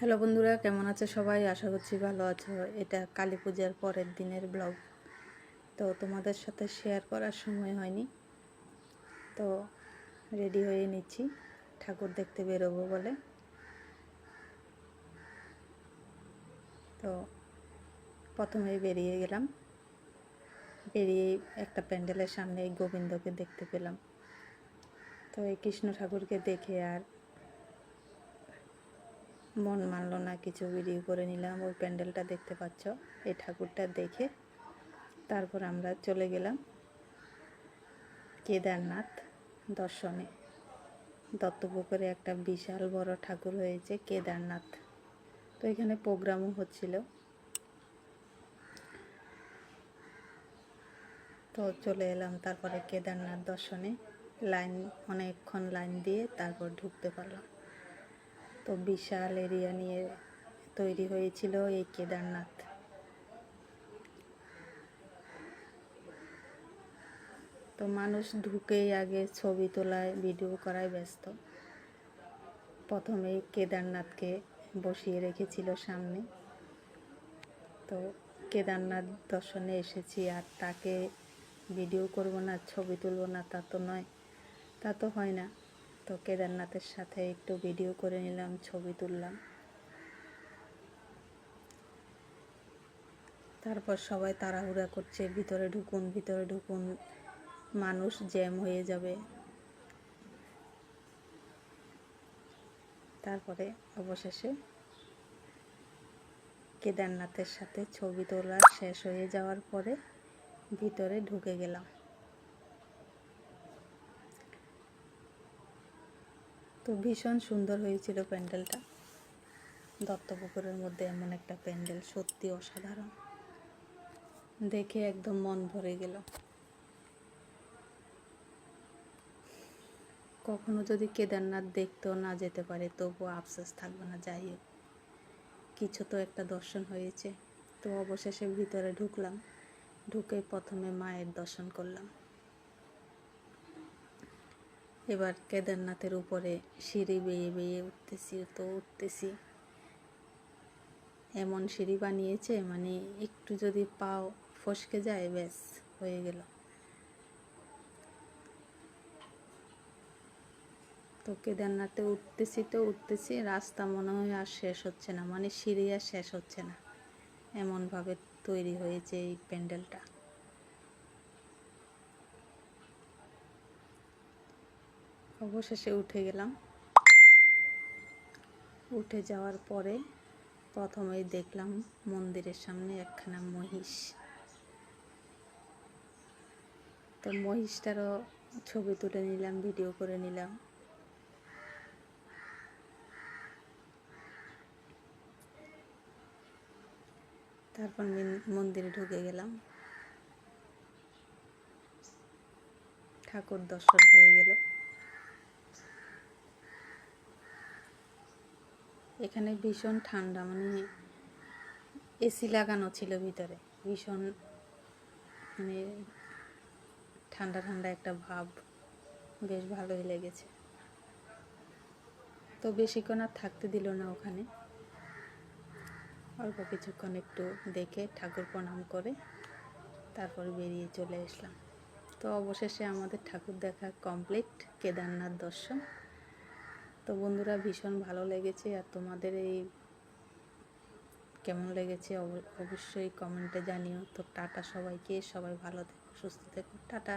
Hello বন্ধুরা, কেমন আছে সবাই? আশা করছি ভালো আছো। এটা কালী পূজার পরের দিনের ব্লগ। তো তোমাদের সাথে শেয়ার করার সময় হয়নি। তো রেডি হয়ে নিচ্ছি। ঠাকুর দেখতে বেরোবো বলে। তো প্রথমেই বেরিয়ে গেলাম। বেরিয়ে একটা প্যান্ডেলের সামনে এই গোবিন্দকে দেখতে পেলাম। তো এই কৃষ্ণ ঠাকুরকে দেখে আর মন মানলো না, কিছু ভিডিও করে নিলাম। ওই প্যান্ডেলটা দেখতে পাচ্ছ, এই ঠাকুরটা দেখে তারপর আমরা চলে গেলাম কেদারনাথ দর্শনে। দত্তপুকুরে একটা বিশাল বড় ঠাকুর হয়েছে কেদারনাথ। তো এখানে প্রোগ্রামও হচ্ছিল। তো চলে এলাম তারপরে কেদারনাথ দর্শনে। লাইন, অনেকক্ষণ লাইন দিয়ে তারপর ঢুকতে পারলাম। তো বিশাল এরিয়া নিয়ে তৈরি হয়েছিল এই কেদারনাথ। তো মানুষ ঢুকেই আগে ছবি তোলায়, ভিডিও করায় ব্যস্ত। প্রথমেই কেদারনাথকে বসিয়ে রেখেছিল সামনে। তো কেদারনাথ দর্শনে এসেছি, আর তাকে ভিডিও করব না, ছবি তুলব না, তা তো নয়, তা তো হয় না। তো কেদারনাথের সাথে একটু ভিডিও করে নিলাম, ছবি তুললাম। তারপর সবাই তাড়াহুড়া করছে, ভিতরে ঢুকুন ভিতরে ঢুকুন, মানুষ জ্যাম হয়ে যাবে। তারপরে অবশেষে কেদারনাথের সাথে ছবি তোলা শেষ হয়ে যাওয়ার পরে ভিতরে ঢুকে গেলাম। তো ভীষণ সুন্দর হয়েছিল প্যান্ডেলটা। দত্তপুকুরের মধ্যে এমন একটা প্যান্ডেল, সত্যি অসাধারণ। দেখে একদম মন ভরে গেল। কখনো যদি কেদারনাথ দেখতেও না যেতে পারে, তবুও আফসোস থাকবে না, যাই হোক। কিছু তো একটা দর্শন হয়েছে। তো অবশেষে ভিতরে ঢুকলাম। ঢুকে প্রথমে মায়ের দর্শন করলাম। এবার কেদারনাথের উপরে সিঁড়ি বেয়ে বেয়ে উঠতেছি, তো উঠতেছি। এমন সিঁড়ি বানিয়েছে মানে একটু যদি পাও ফসকে যায়, ব্যাস, হয়ে গেল। তো কেদারনাথে উঠতেছি তো উঠতেছি, রাস্তা মনে হয় আর শেষ হচ্ছে না মানে সিঁড়ি আর শেষ হচ্ছে না। এমনভাবে তৈরি হয়েছে এই প্যান্ডেলটা। অবশেষে উঠে গেলাম। উঠে যাওয়ার পরে প্রথমেই দেখলাম মন্দিরের সামনে একখানা মহিষ। তো মহিষটারও ছবি তুলে নিলাম, ভিডিও করে নিলাম। তারপর মন্দিরে ঢুকে গেলাম। ঠাকুর দর্শন হয়ে গেল। এখানে ভীষণ ঠান্ডা মানে এসি লাগানো ছিল ভিতরে। ভীষণ মানে ঠান্ডা ঠান্ডা একটা ভাব। বেশ ভালোই লেগেছে। তো বেশিক্ষণ আর থাকতে দিল না ওখানে। অল্প কিছুক্ষণ একটু দেখে ঠাকুর প্রণাম করে তারপর বেরিয়ে চলে আসলাম। তো অবশেষে আমাদের ঠাকুর দেখা কমপ্লিট কেদারনাথ দর্শন। তো বন্ধুরা ভীষণ ভালো লেগেছে আর তোমাদের এই কেমন লেগেছে অবশ্যই কমেন্টে জানিও। তো টাটা সবাইকে, সবাই ভালো থেকো, সুস্থ থেকো, টাটা।